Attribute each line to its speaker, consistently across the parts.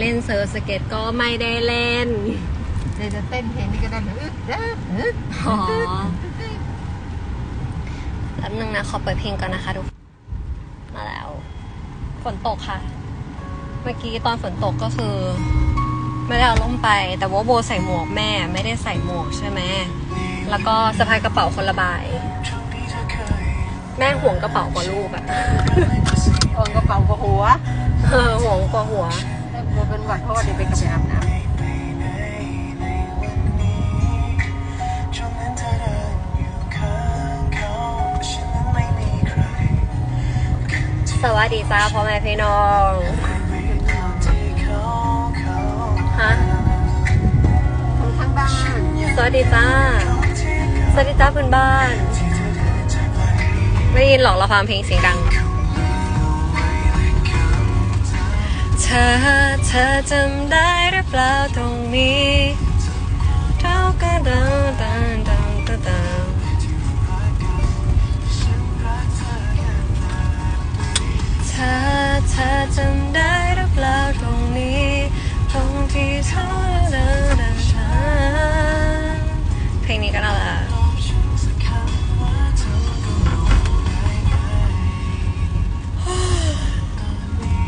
Speaker 1: เล่
Speaker 2: นเซิร์ฟสเก็ตก็ไม่ได้เล่น
Speaker 1: เดี๋ยวจะเต้นเพลงนี้ก็ได้นะอึ๊ดอึ๊ดอึ๊ด
Speaker 2: อ๋อแป๊บนึงนะ ขอเปิดเพลงก่อนนะคะทุกคนมาแล้ว ฝนตกค่ะ เมื่อกี้ตอนฝนตกก็คือ ไม่ได้เอาล่มไป แต่ว่าโบใส่หมวกแม่ ไม่ได้ใส่หมวกใช่ไหมแล้วก็สะพายกระเป๋าคนละใบแม่ห่วงกระเป๋ากว่าลูกอะ
Speaker 1: โอนกระเป๋ากับหัว
Speaker 2: เออห่วงกว่าหัว
Speaker 1: แล้วบัวเป็นหวัดเพราะว่าเดี๋ยวไปกลับไปอาบน้ำ
Speaker 2: สวัสดีจ้าพ่อแม่พี่น้องฮะ
Speaker 1: คนข้างบ้าน
Speaker 2: สวัสดีจ้า สวัสดีจ้าเพื่อนบ้าน ไม่ได้ยินหรอกเราฟังเพลงเสียงดัง ธอ เธอจำได้หรือเปล่าตรงนี้ เท่ากันดัง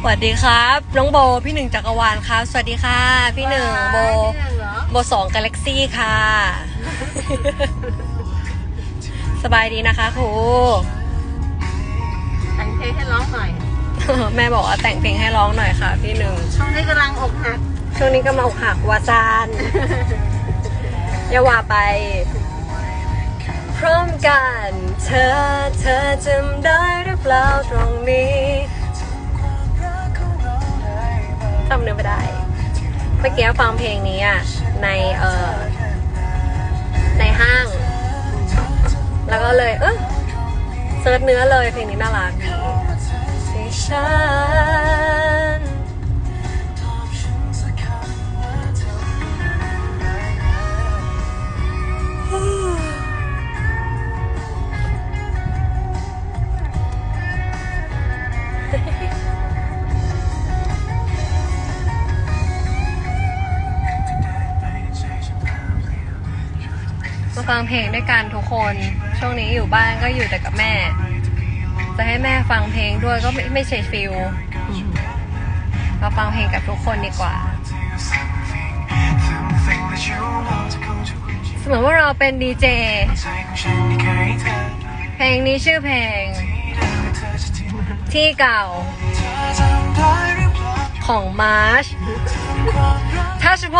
Speaker 2: สวัสดีครับ น้องโบพี่หนึ่งจักรวาลครับ สวัสดีค่ะ พี่หนึ่งโบ
Speaker 1: นี่เหรอ
Speaker 2: โบสองกาแล็กซี่ค่ะ สบายดีนะคะครู
Speaker 1: แต่งเพลงให้ร้องหน่อย
Speaker 2: แม่บอกว่าแต่งเพลงให้ร้องหน่อยค่ะ พี่หนึ่ง
Speaker 1: ช่วงนี้กำลังอกหัก
Speaker 2: ช่วงนี้ก็มาอกหักวาจานอย่าว่าไป พร้อมกัน เธอเธอจำได้หรือเปล่าตรงนี้ เมื่อกี้ฟังเพลงนี้อะในเอ่อในห้าง แล้วก็เลย เออเซิร์ชเนื้อเลยเพลงนี้น่ารักดี มาฟังเพลงด้วยกันทุกคน ช่วงนี้อยู่บ้านก็อยู่แต่กับแม่ จะให้แม่ฟังเพลงด้วยก็ไม่ไม่ใช่ฟิลมาฟังเพลงกับทุกคนดีกว่าสมมติว่าเราเป็นดีเจ เพลงนี้ชื่อเพลง ที่เก่า ของมาร์ชทัชพ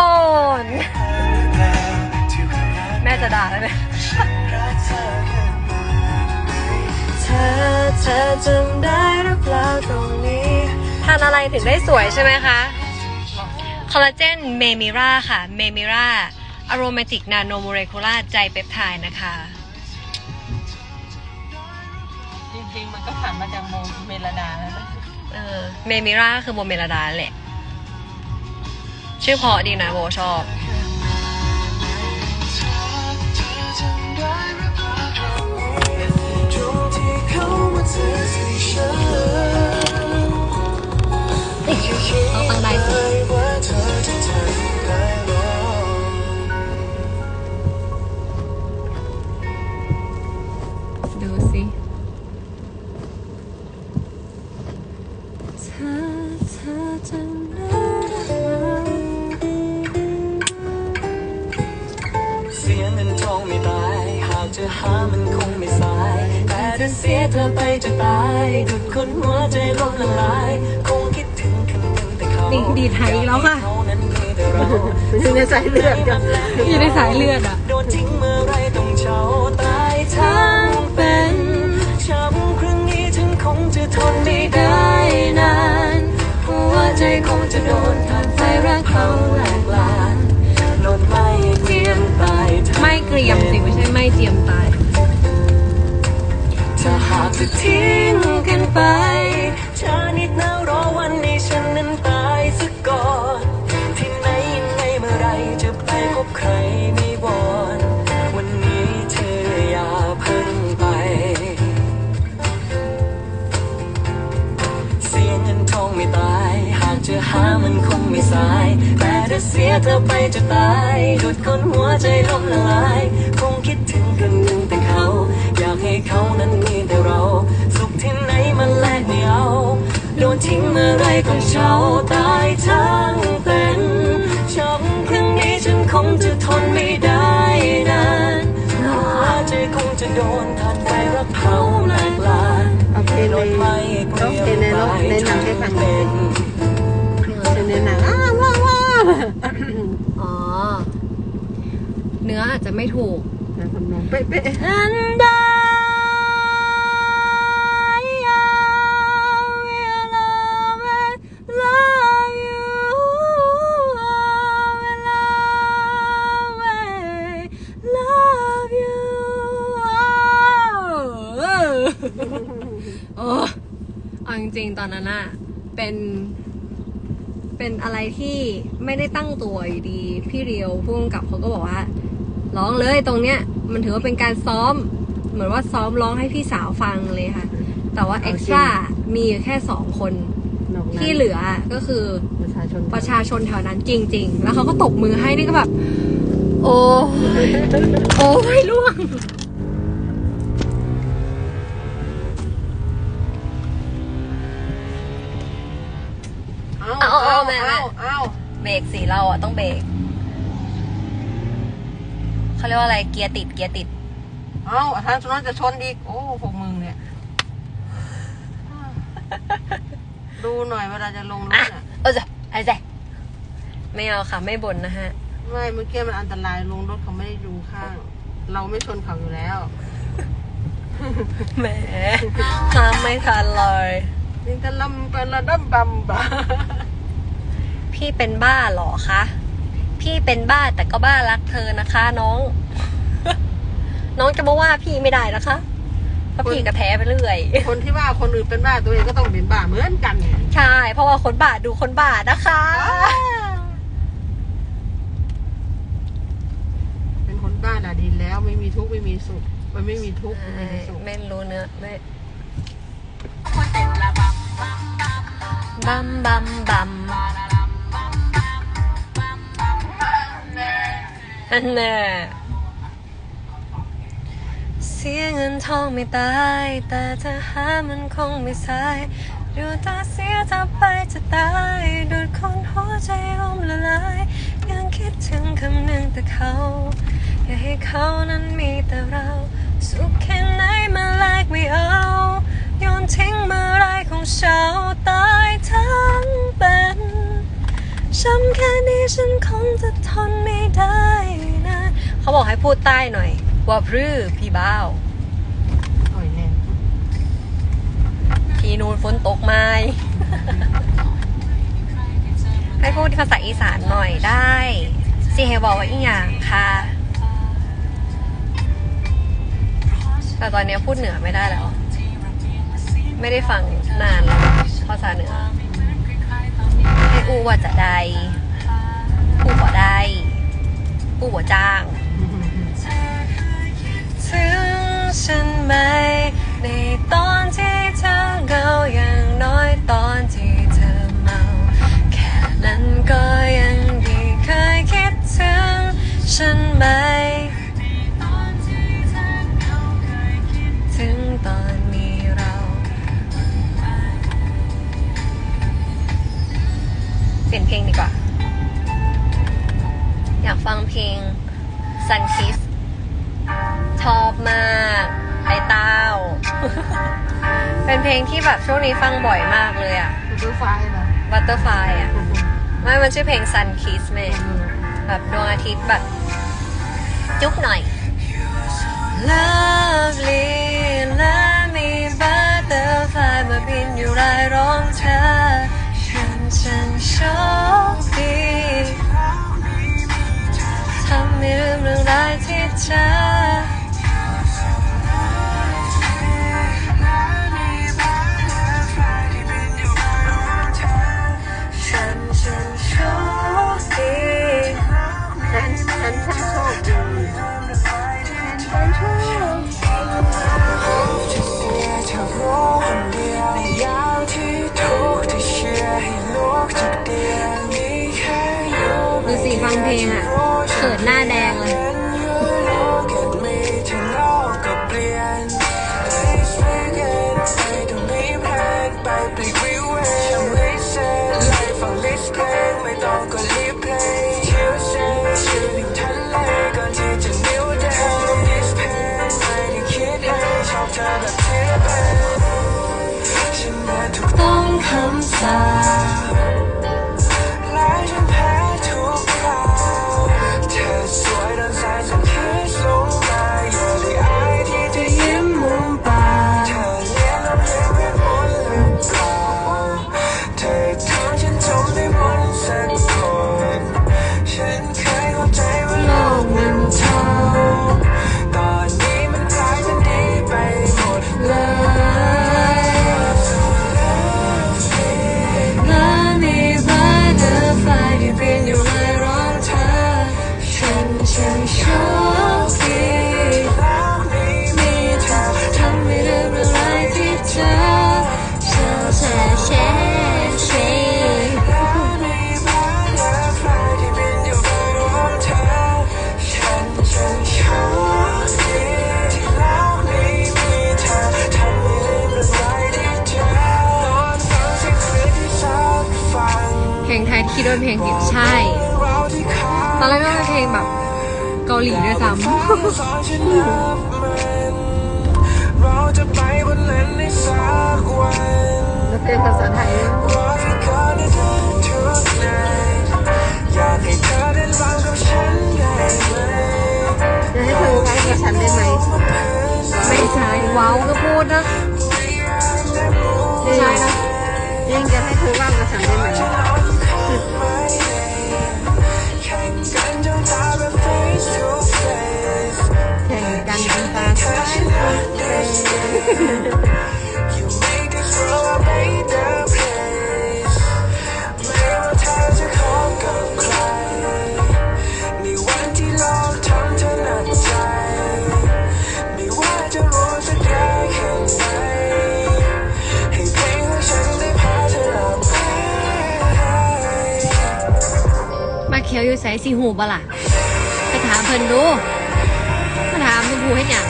Speaker 2: ล จะด่าแล้วเนี่ยเธอเธอจำได้หรือเปล่าตรงนี้ทานอะไรถึงได้สวยใช่ไหมคะคอลลาเจนเมมิราค่ะเมมิราอะโรมาติกนาโนโมเลกุลาร์ไจเปปไทด์นะคะ
Speaker 1: จริงๆ มันก็ผ่านมาจากโมเมลดาแล้วนะ
Speaker 2: เออเมมิราคือโบเมลาดาแหละ ชื่อเพราะดีนะโบชอบ เอาฟังได้สิ
Speaker 3: แต่ถ้าเสียเธอไปจะตายดุดคนหัวใจล้มละลายคงคิดถึงคันหนึ่งแต่เขา
Speaker 2: นี่ดีไทยอีกแล้วค่ะ
Speaker 3: เขานั้นมีแต่เรา
Speaker 1: อยู่ในสายเลือดกัน
Speaker 2: อยู่ในสายเลือดอะ
Speaker 3: โดนทิ้งเมื่อไรต้องเช่าตายทั้งเป็นช้ำครั้งนี้ฉันคงจะทนไม่ได้นานหัวใจคงจะโดนทานไฟรักเขาแหลกลานโดนไม่เกรียมตายทั้ง
Speaker 2: ไม่เกรียมสิไม่ใช่ไม่เจียมตาย
Speaker 3: ถ้าหากจะทิ้งกันไปช้านิดนะรอวันนี้ฉันนั้นตายซะก่อน ที่ไหนยังเมื่อไรจะไปพบใครไม่วอน วันนี้เธออย่าเพิ่งไป เสียงเงินทอง
Speaker 4: ไม่
Speaker 3: ตาย หากจะหามันคงไม่
Speaker 4: สาย แต่ถ้าเสียเธอไปจะตายดูดคนหัวใจล้มละลาย คงคิดถึงกันหนึ่งแต่ เขาอยากให้เขานั้นมีแต่เรา สุขที่ไหนมันแลกไม่เอา โดนทิ้งเมื่อไรต้องเช่าตายทั้งเป็นช้ำครั้งนี้ฉันคงจะทนไม่ได้นานหัวใจคงจะโดนทานไฟรักเผาแหลกลาน
Speaker 1: เอาเลง
Speaker 4: โด
Speaker 1: น
Speaker 4: นไฟเกลีย
Speaker 1: เพลงในโลกในหนังให้ฟังอย
Speaker 4: เป็น
Speaker 1: เพลงในหนังอ้าวว้าวว้าว
Speaker 2: อ๋อ เนื้ออาจจะไม่ถูก
Speaker 1: แต่ทำนองเป๊ะ
Speaker 2: And I ริง ๆ ตอนนั้นอะเป็น เป็นอะไรที่ไม่ได้ตั้งตัวอยู่ดี พี่เรียวพุ่งกับเขาก็บอกว่า ร้องเลยตรงเนี้ย มันถือว่าเป็นการซ้อม เหมือนว่าซ้อมร้องให้พี่สาวฟังเลยค่ะ แต่ว่าเอ็กซ์ตร้ามีอยู่แค่สองคน
Speaker 1: ๆนอกนั้น
Speaker 2: ที่เหลือก็คือ
Speaker 1: ประชาชน
Speaker 2: ประชาชนแถวนั้นจริง ๆ แล้วเขาก็ตบมือให้นี่ก็แบบ โอ้ยโอ้ยล่ว สีเราอะต้องเบรกเขาเรียกว่าอะไรเกียร์ติดเกียร์ติด
Speaker 1: เอาทางสุนัขจะชนอีก โอ้พวกมึงเนี่ย ดูหน่อยเวลาจะลงรถ
Speaker 2: อะ
Speaker 1: อะ
Speaker 2: เออจ้ะไอ้จ้ะไม่เอาค่ะ ไม่บ่นนะฮะ
Speaker 1: ไม่เมื่อกี้มันอันตรายลงรถเขาไม่ได้ดูข้าง เราไม่ชนเขาอยู่แล้ว
Speaker 2: แหมห้ามไม่ทันเลย
Speaker 1: นี่ก็ลำไประดับบำบะ
Speaker 2: พี่เป็นบ้าเหรอคะ พี่เป็นบ้าแต่ก็บ้ารักเธอนะคะ น้อง น้องจะมาว่าพี่ไม่ได้นะคะเพราะพี่กระแท้ไปเรื่อย
Speaker 1: คนที่ว่าคนอื่นเป็นบ้าตัวเองก็ต้องเป็นบ้าเหมือนกัน
Speaker 2: ใช่ เพราะว่าคนบ้าดูคนบ้านะคะ
Speaker 1: เป็นคนบ้าน่ะดีแล้วไม่มีทุกข์ไม่มีสุข มันไม่มีทุกข์ไม่มีสุข
Speaker 2: ไม่รู้เนื้อไม่บัมบัมบัม อันแน่เสียเงินทองไม่ตาย แต่จะหามันคงไม่สาย ดูตาเสียจะไปจะตายดูดคนหัวใจล้มละลาย ยังคิดถึงคำหนึ่งแต่เขา อยาให้เขานั้นมีแต่เรา สุขแค่ไหนมาแลกไม่เอาโยนทิ้งเมื่อไรของเชาตายทั้งเป็นช้ำแค่นี้ฉันคงจะทนไม่ได้ เขาบอกให้พูดใต้หน่อย ว่าพรือพี่บ้าว
Speaker 1: โอ้ยแน่
Speaker 2: พี่นูนฝนตกไหม ให้พูดภาษาอีสานหน่อยได้สิให้บอกว่าอีหยังค่ะ แต่ตอนนี้พูดเหนือไม่ได้แล้ว ไม่ได้ฟังนานแล้วภาษาเหนือ ให้อูว่าจะได้อูบ่ได้อูบ่จ้าง ถึงฉันไหม ในตอนที่เธอเหงาอย่างน้อยตอนที่เธอเมา แค่นั้นก็ยัง เหรอ Butterfly อะไม่มันชื่อเพลง Sun Kiss แม่แบบดวงอาทิตย์แบบจุ๊บหน่อย Lovely let me butterfly มาบินอยู่รายร้องเธอฉันฉันโชคดีทำให้ลืมเรื่องร้ายที่เจอ
Speaker 4: ล
Speaker 2: งอะเขินหน้าแดงเลย
Speaker 4: ต้องก็รีบเลง
Speaker 2: ไทยคิดว่าเพลงผิดใช่ ตอนแรกก็เป็นเพลงแบบเกาหลีด้วยซ้
Speaker 4: เราจะไปบนนั้นในสักวัน
Speaker 1: แล้วเป็นภาษาไทย
Speaker 4: รอที่เธอได้เจอทุกนาอยากให้เธอได้ฟังกับฉันได้ไหม
Speaker 1: จะให้เธอไว้กับฉันได้ไหมำ
Speaker 2: ไม่ใช่ว้าวก็พูดนะ ใช่นะ
Speaker 1: ยังจะให้เธอว่างกับฉันได้ไหม
Speaker 4: you make us roll, made up. มาเขี
Speaker 2: ยวอยู่ใส่สีหูบ่ล่ะไปถามเพิ่นดูมาถามคุณครูให้หยัง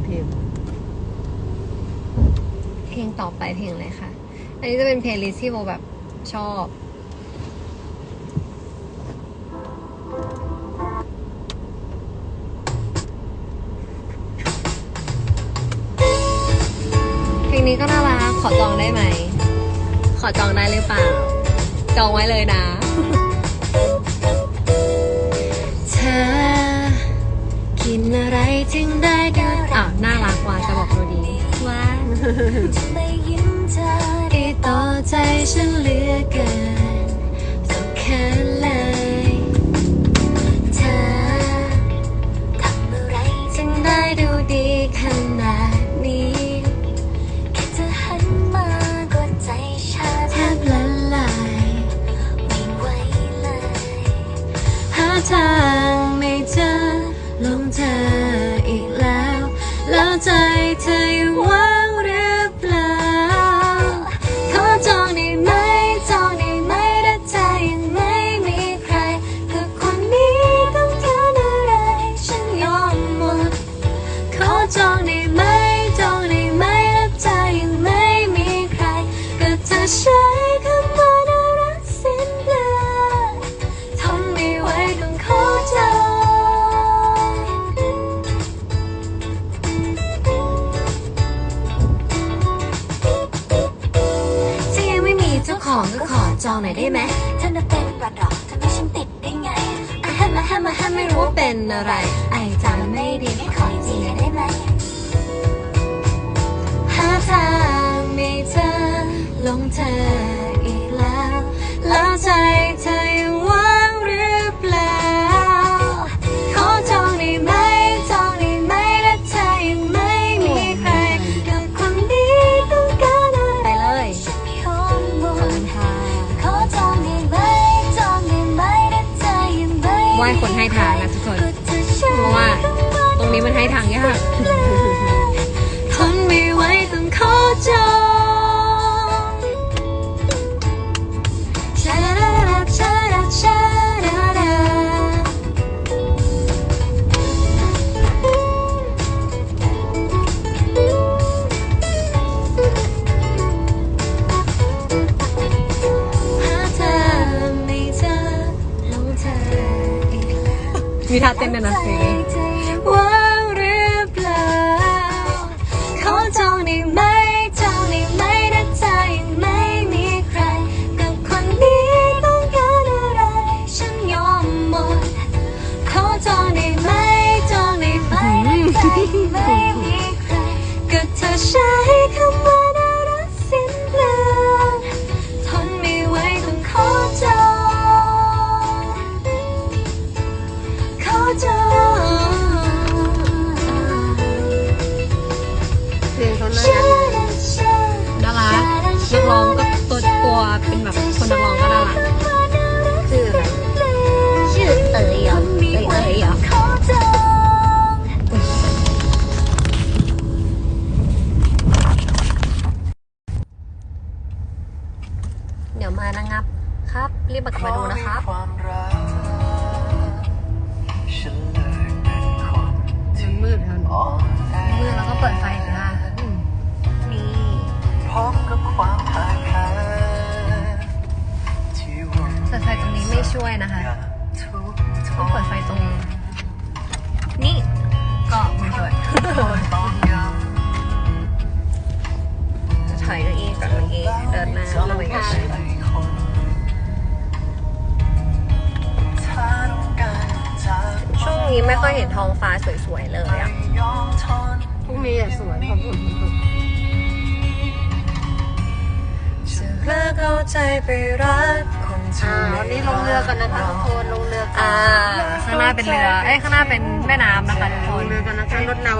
Speaker 2: งเพก
Speaker 1: รุงเพเพ
Speaker 2: ลงต่อไปเพลงอะไรคะ อันนี้จะเป็นเพลย์ลิสต์ที่โบแบบชอบเพลงนี้ก็น่ารัก ขอจองได้ไหม ขอจองได้หรือเปล่า จองไว้เลยนะ กินอะไรถึงได้กันอะน่ารักว่ะจะบอกดูดีว่า
Speaker 3: ไม่ยิ้มเธอ
Speaker 2: ที่ต่อใจฉันเหลือเกินสุดแค่เลย
Speaker 3: เธอทำอะไร
Speaker 2: จึงได้ดูดีขนาดนี้
Speaker 3: แค่เธอหันมาก็ใจชา
Speaker 2: แทบละลาย
Speaker 3: ไม่ไหวเลย
Speaker 2: หาทางไม่เจอ ลงเธออีกแล้ว แล้วใจเธอยังว่า มาห้าไม่รู้เป็นอะ
Speaker 3: ไร
Speaker 2: ไอจำไม่ดี
Speaker 3: ไม่ขอจริงได้ไหม
Speaker 2: หาทางไม่เจอลงเธออีกแล้
Speaker 4: ว แล้วใจเธอยังว่า นี้มันให้ทางยากทนไม่ไหวต้องขอจ
Speaker 1: เมี
Speaker 4: ท่า
Speaker 2: เต้นด้วยนะ สวยๆเลย
Speaker 4: ไม่
Speaker 2: อะ
Speaker 4: ยอมทน
Speaker 1: พรุ่งนี้อะสวยขอบคุณคุณ
Speaker 4: จะเลิกเอาใจไปรักคนที่
Speaker 1: อ่าวันนี้ลงเรือกันนะคะทุกคนลงเรือกั
Speaker 2: อ่าข้างหน้าเป็นเรือ เอ้ยข้างหน้าเป็นแม่น้ำนะคะทุกค
Speaker 1: ลง
Speaker 2: น
Speaker 1: เรือกันนะคะรถเรา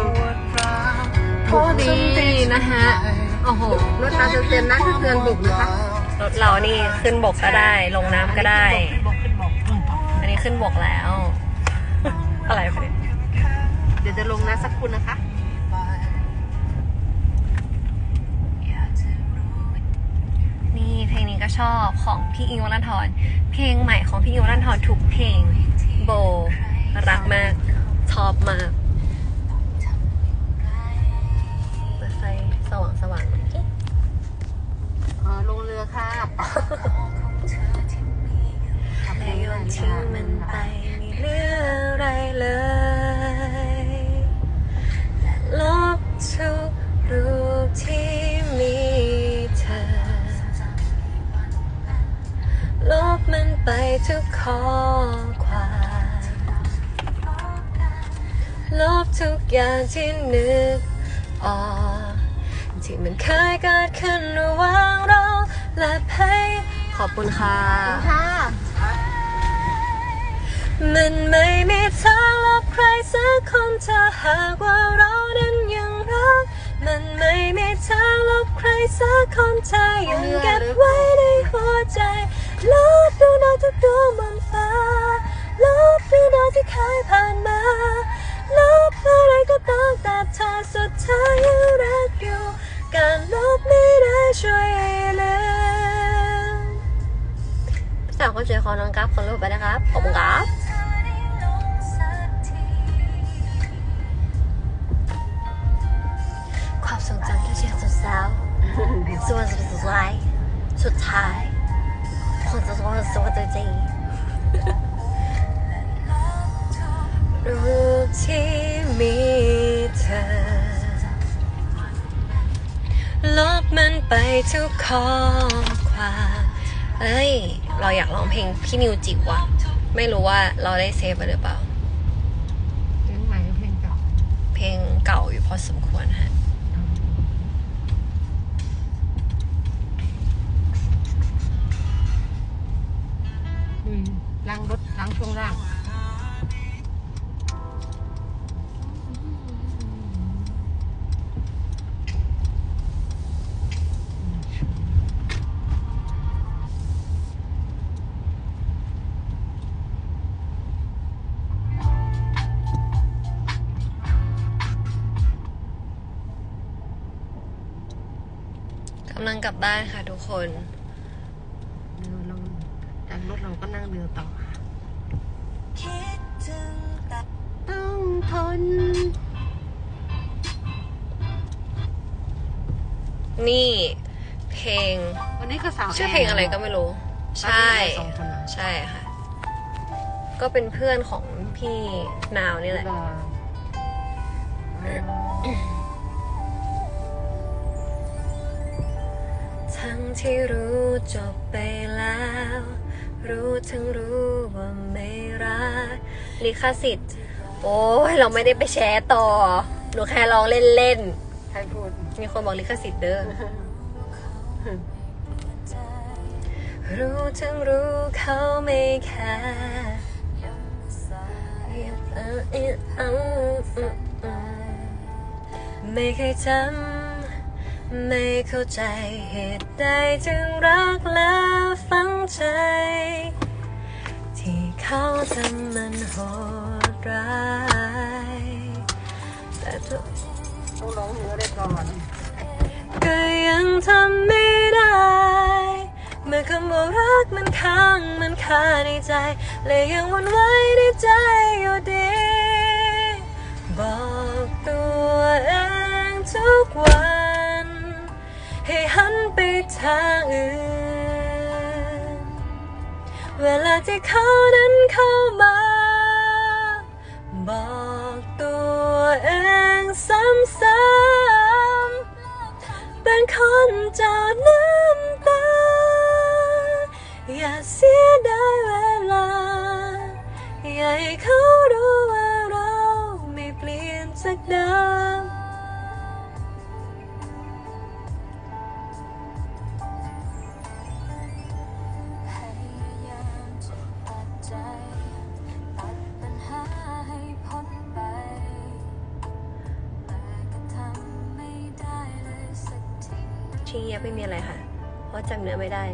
Speaker 2: โอ้ดีนะฮะโอ้โห
Speaker 1: รถเราจะเตือนนะคือเตือนบุกนะคะ
Speaker 2: รถเรานี่ขึ้นบกก็ได้ ลงน้ำก็ได้
Speaker 5: ขึ้นบกขึ้นบกอืม
Speaker 2: อันนี้ขึ้นบกแล้ว อะไรไปเนี่ย
Speaker 1: เดี๋ยว จะลงนะสักคุณนะคะ
Speaker 2: นี่เพลงนี้ก็ชอบของพี่อิงค์วรันทรเพลงใหม่ของพี่อิงค์วรันทรทุกเพลงโบรักมากชอบมากเปิดไฟสว่างสว่างๆหน่อยสิ
Speaker 1: อ๋อลงเรือค่ะขับ
Speaker 2: และ
Speaker 1: เรือ
Speaker 2: โยนทิ้งมันไปไม่เหลืออะไรเลย ข้อความลบทุกอย่างที่นึกออกที่มันเคยเกิดขึ้นระหว่างเราและเพยขอบคุณค่ะ
Speaker 1: ค่ะ
Speaker 2: มันไม่มีทางลบใครสักคนถ้าหากว่าเรานั้นยังรัก มันไม่มีทางลบใครสักคนถ้ายังเก็บไว้ในหัวใจ ลบดวงดาวทุกดวงบนฟ้าลบเรื่องราวที่เคยผ่านมาลบอะไรก็ตามแต่เธอสุดท้ายยังรักอยู่ การลบไม่ได้ช่วยให้ลืมพี่สาวก็ช่วยขอน้องกราฟขอรูปไปนะครับ ขอบคุณครับความทรงจำที่เชื่อสุดสาวส่วนสุดท้ายสุดท้าย คนจะต้องสวัสดีรูปที่มีเธอ ลบมันไปทุกข้อความเอ้ย เราอยากร้องเพลงพี่นิวจิ๋วอะไม่รู้ว่าเราได้เซฟไว้หรือเปล่า
Speaker 1: เพลงใหม่หรือเพลงเก่า
Speaker 2: เพลงเก่าอยู่พอสมควรฮะ กำลังกลับบ้านค่ะทุกคน
Speaker 1: เรือลงจากรถเราก็นั่งเรือต่อ
Speaker 4: คิดถึงแต่
Speaker 1: ต้องทน
Speaker 2: นี่ เพลง
Speaker 1: วันนี้ก็สาว
Speaker 2: ชื่อเพลงอะไรก็ไม่รู้ ใช่
Speaker 1: สองคนนะ
Speaker 2: ใช่ค่ะ ก็เป็นเพื่อนของพพี่นาวนี่แหละ ทั้งที่รู้จบไปแล้ว รู้ทั้งรู้ว่าไม่รักลิขสิทธิ์ โอ้ยเราไม่ได้ไปแชร์ต่อ หนูแค่ลองเล่น
Speaker 1: ใครพูด
Speaker 2: ๆ มีคนบอกลิขสิทธิ์เด้อ รู้ทั้งรู้เขาไม่แคร์ไม่เคยจำ ไม่เข้าใจเหตุใดจึงรักและฝังใจ ที่เขาทำมันโหดร้ายแต่ทุก
Speaker 1: ต้องร้องเนื้อได้ก่อน
Speaker 2: ก็ยังทำไม่ได้ เมื่อคำว่ารักมันค้างมันคาในใจและยังวนไหวในใจอยู่ดีบอกตัวเองทุกวัน ให้หันไปทางอื่น เวลาที่เขานั้นเข้ามา บอกตัวเองซ้ำๆเป็นคนเจ้าน้ำตา อย่าเสียดายเวลา อย่าให้เขารู้ว่าเราไม่เปลี่ยนจากดิม
Speaker 3: เงี
Speaker 2: ยบไม่มีอะไรค่ะ เพราะจำเนื้อไม่ได้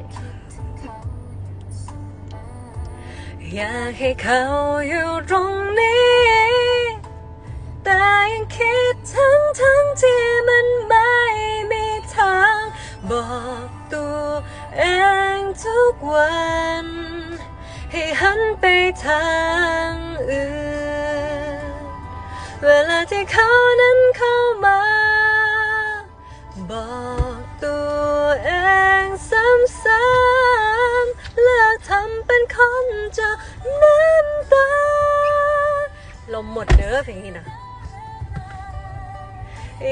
Speaker 3: อ
Speaker 2: ยากให้เขาอยู่ตรงนี้ แต่ยังคิดทั้งทั้งที่มันไม่มีทาง บอกตัวเองทุกวัน ให้หันไปทางอื่น เวลาที่เขานั้นเข้ามา บอก คนเจะน้ำตา ลมหมดเด้อเพลงนี้นะ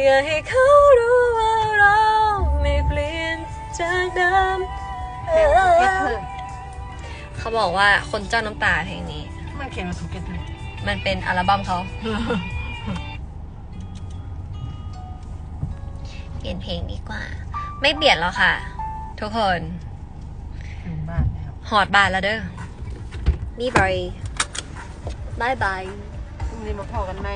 Speaker 2: อยากให้เขารู้ว่าเราไม่เปลี่ยนจากเดิม
Speaker 1: เก็ตเธอ
Speaker 2: เขาบอกว่าคนเจ้าน้ำตาเพลงนี้
Speaker 1: มันเขียนมาถูกเก็ตเธอ
Speaker 2: มันเป็นอัลบั้มเขา เปลี่ยนเพลงดีกว่า ไม่เปลี่ยนแล้วค่ะ ทุกคน
Speaker 1: ถึงบ้านแล้ว
Speaker 2: หอดบานแล้วเด้อนี่บายบายบาย
Speaker 1: พรุ่งนี้มาพอกันไหม